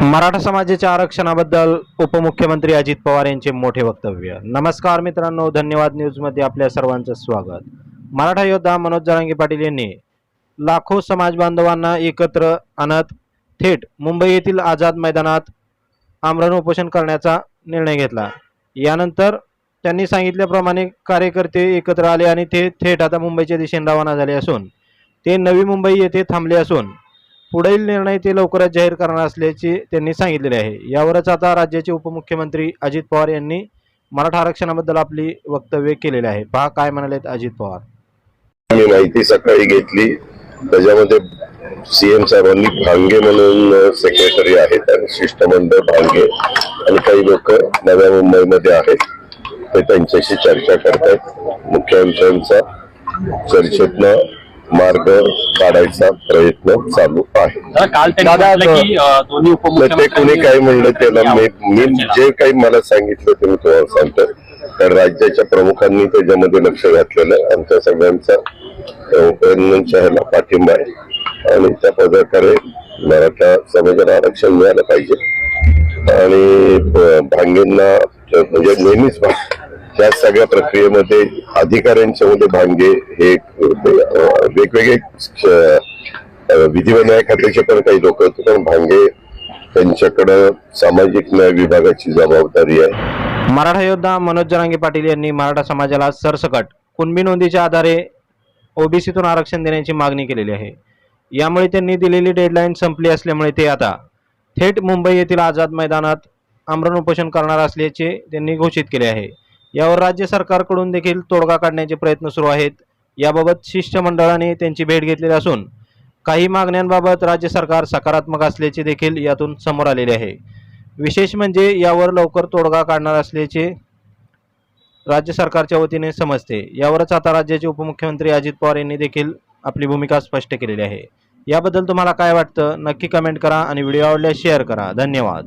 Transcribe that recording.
मराठा समाजाच्या आरक्षणाबद्दल उपमुख्यमंत्री अजित पवार यांचे मोठे वक्तव्य. नमस्कार मित्रांनो धन्यवाद न्यूजमध्ये आपल्या सर्वांचं स्वागत. मराठा योद्धा मनोज जरांगे पाटील यांनी लाखो समाज बांधवांना एकत्र आणत थेट मुंबई येथील आझाद मैदानात आमरण उपोषण करण्याचा निर्णय घेतला. यानंतर त्यांनी सांगितल्याप्रमाणे कार्यकर्ते एकत्र आले आणि ते थेट आता मुंबईच्या दिशेने रवाना झाले असून ते नवी मुंबई येथे थांबले असून पुढील निर्णय ते लवकरच जाहीर करणार असल्याचे त्यांनी सांगितलेले आहे. यावरच आता राज्याचे उपमुख्यमंत्री अजित पवार यांनी मराठा आरक्षणाबद्दल आपली वक्तव्य केलेले आहे. पहा काय म्हणालेत अजित पवार. मी माहिती सकाळी घेतली. त्याच्यामध्ये सीएम साहेबांनी भांगे म्हणून सेक्रेटरी आहेत आणि शिष्टमंडळ भांगे आणि काही लोक नव्या मुंबईमध्ये आहेत. ते त्यांच्याशी चर्चा करतायत. मुख्यमंत्र्यांचा चर्चेतनं मार्ग काढायचा प्रयत्न चालू आहे. ते कोणी काय म्हणलं त्याला मी. जे काही मला सांगितलं ते मी तुम्हाला सांगतो. तर राज्याच्या प्रमुखांनी त्याच्यामध्ये लक्ष घातलेलं आहे आमच्या सगळ्यांचा उपनंदनच्या ह्याला पाठिंबा आहे. आणि त्या प्रकारे मराठा समाजाला आरक्षण मिळालं पाहिजे. आणि भांगेंना म्हणजे नेहमीच त्या सगळ्या प्रक्रियेमध्ये अधिकाऱ्यांच्या मध्ये भांगे हे वेगवेगळे अं, खात्याचे पण काही लोक होते पण भांगे त्यांच्याकडं सामाजिक न्याय विभागाची जबाबदारी आहे. मराठा योद्धा मनोज जरांगे पाटील यांनी मराठा समाजाला सरसकट कुणबी नोंदीच्या आधारे ओबीसीतून आरक्षण देण्याची मागणी केलेली आहे. यामुळे त्यांनी दिलेली डेडलाईन संपली असल्यामुळे ते आता थेट मुंबई येथील आझाद मैदानात आमरण उपोषण करणार असल्याचे त्यांनी घोषित केले आहे. यावर राज्य सरकारकडून देखील तोडगा काढण्याचे प्रयत्न सुरू आहेत. याबाबत शिष्टमंडळाने त्यांची भेट घेतलेली असून काही मागण्यांबाबत राज्य सरकार सकारात्मक असल्याचे देखील यातून समोर आलेले आहे. विशेष म्हणजे यावर लवकर तोडगा काढणार असल्याचे राज्य सरकारच्या वतीने समजते. यावरच आता राज्याचे उपमुख्यमंत्री अजित पवार यांनी देखील आपली भूमिका स्पष्ट केलेली आहे. याबद्दल तुम्हाला काय वाटतं? नक्की कमेंट करा आणि व्हिडिओ आवडल्यास शेअर करा. धन्यवाद.